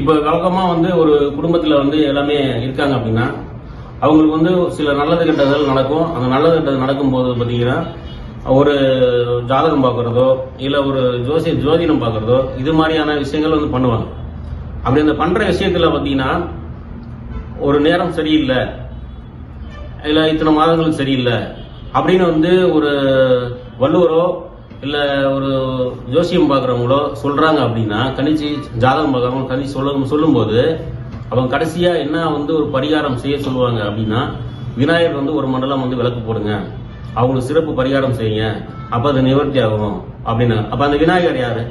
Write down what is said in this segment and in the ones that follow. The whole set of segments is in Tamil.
இப்போ வழக்கமாக வந்து ஒரு குடும்பத்தில் வந்து எல்லாமே இருக்காங்க அப்படின்னா அவங்களுக்கு வந்து சில நல்லது கெட்டதல் நடக்கும். அந்த நல்லது கெட்டது நடக்கும்போது பார்த்தீங்கன்னா ஒரு ஜாதகம் பார்க்குறதோ இல்லை ஒரு ஜோசி ஜோதிடம் பார்க்குறதோ இது மாதிரியான விஷயங்கள் வந்து பண்ணுவாங்க. அப்படி அந்த பண்ணுற விஷயத்தில் பார்த்தீங்கன்னா ஒரு நேரம் சரியில்லை இல்லை இத்தனை மாதங்களுக்கு சரியில்லை அப்படின்னு வந்து ஒரு வள்ளுவரோ இல்லை ஒரு ஜோசியம் பார்க்குறவங்களோ சொல்கிறாங்க அப்படின்னா கணிச்சு ஜாதகம் பார்க்குறவங்க கணிச்சு சொல்லும் சொல்லும்போது அவங்க கடைசியாக என்ன வந்து ஒரு பரிகாரம் செய்ய சொல்லுவாங்க அப்படின்னா விநாயகர் வந்து ஒரு மண்டலம் வந்து விளக்கு போடுங்க. அவங்களுக்கு சிறப்பு பரிகாரம் செய்யுங்க. அப்போ அது நிவர்த்தி ஆகும் அப்படின்னு. அப்போ அந்த விநாயகர் யாரு?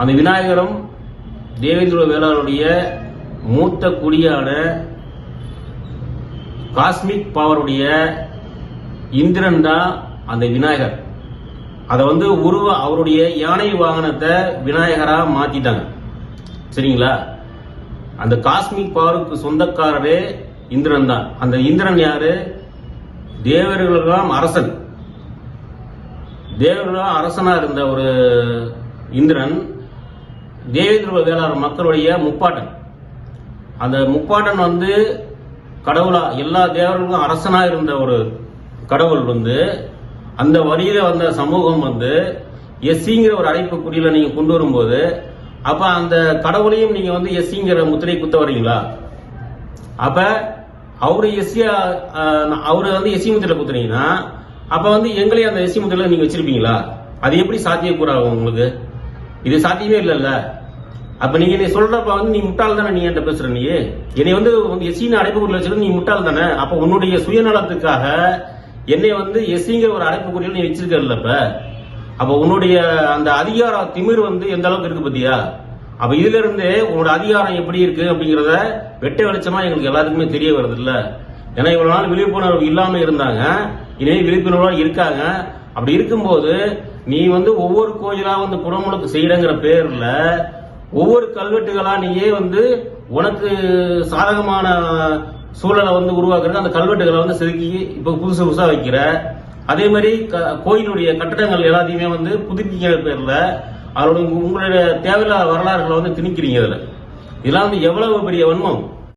அந்த விநாயகரும் தேவேந்திர வேளாருடைய மூத்த குடியான காஸ்மிக் பவருடைய இந்திரன் தான் அந்த விநாயகர். அதை வந்து உருவ அவருடைய யானை வாகனத்தை விநாயகரா மாத்திட்டாங்க. சரிங்களா? அந்த காஸ்மிக் பவருக்கு சொந்தக்காரரே இந்திரன் தான். அந்த இந்திரன் யாரு? தேவர்களுக்கெல்லாம் அரசன். தேவர்களாம் அரசனா இருந்த ஒரு இந்திரன் தேவேந்திர வேளாளர் மக்களுடைய முப்பாட்டன். அந்த முப்பாட்டன் வந்து கடவுளா எல்லா தேவர்களுக்கும் அரசனா இருந்த ஒரு கடவுள் வந்து அந்த வரியில வந்த சமூகம் வந்து எஸ்சிங்கிற ஒரு அழைப்பு குறியில நீங்க கொண்டு வரும்போது அப்ப அந்த கடவுளையும் நீங்க வந்து எஸ்சிங்கிற முத்திரை குத்த வரீங்களா? அப்ப அவரு எஸ்சியா அவரு வந்து எஸ்சி முத்திரை குத்துறீங்கன்னா அப்ப வந்து எங்களையும் அந்த எஸ்சி முத்திரையில நீங்க வச்சிருப்பீங்களா? அது எப்படி சாத்தியக்கூறாகும் உங்களுக்கு? இது சாத்தியமே இல்லைல்ல. அப்ப நீங்க என்னை சொல்றப்ப வந்து நீ முட்டாள் தானே நீ என்கிட்ட பேசுற நீ? என்னை வந்து எஸ்சின்னு அடைப்புக்குறியில் வச்சிருந்து நீ முட்டாள் தானே? அப்ப உன்னுடைய சுயநலத்துக்காக என்னை வந்து எஸ்சிங்கிற ஒரு அடைப்புக்குறியில் நீ வச்சிருக்கல இப்ப? அப்ப உன்னுடைய அந்த அதிகார திமிர் வந்து எந்த அளவுக்கு இருக்கு பத்தியா? அப்ப இதுல இருந்து உன்னோட அதிகாரம் எப்படி இருக்கு அப்படிங்கறத வெட்ட வெளிச்சமா எங்களுக்கு எல்லாருக்குமே தெரிய வருது இல்ல ஏன்னா இவ்வளவு நாள் விழிப்புணர்வு இல்லாம இருந்தாங்க. இனிமே விழிப்புணர்வா இருக்காங்க. அப்படி இருக்கும்போது நீ வந்து ஒவ்வொரு கோயிலா வந்து புறமுழுக்கு செய்யறங்கிற பேர்ல ஒவ்வொரு கல்வெட்டுகளா நீயே வந்து உனக்கு சாதகமான சூழலை வந்து உருவாக்குறது அந்த கல்வெட்டுகளை வந்து செதுக்கி இப்போ புதுசு புதுசாக வைக்கிற. அதே மாதிரி க- கோயிலுடைய கட்டடங்கள் எல்லாத்தையுமே வந்து புதுப்பிக்கிற பேரில் அதோட உங்களுடைய தேவையில்லாத வரலாறுகளை வந்து திணிக்கிறீங்க அதில் இதெல்லாம் வந்து எவ்வளவு பெரிய வன்மம்?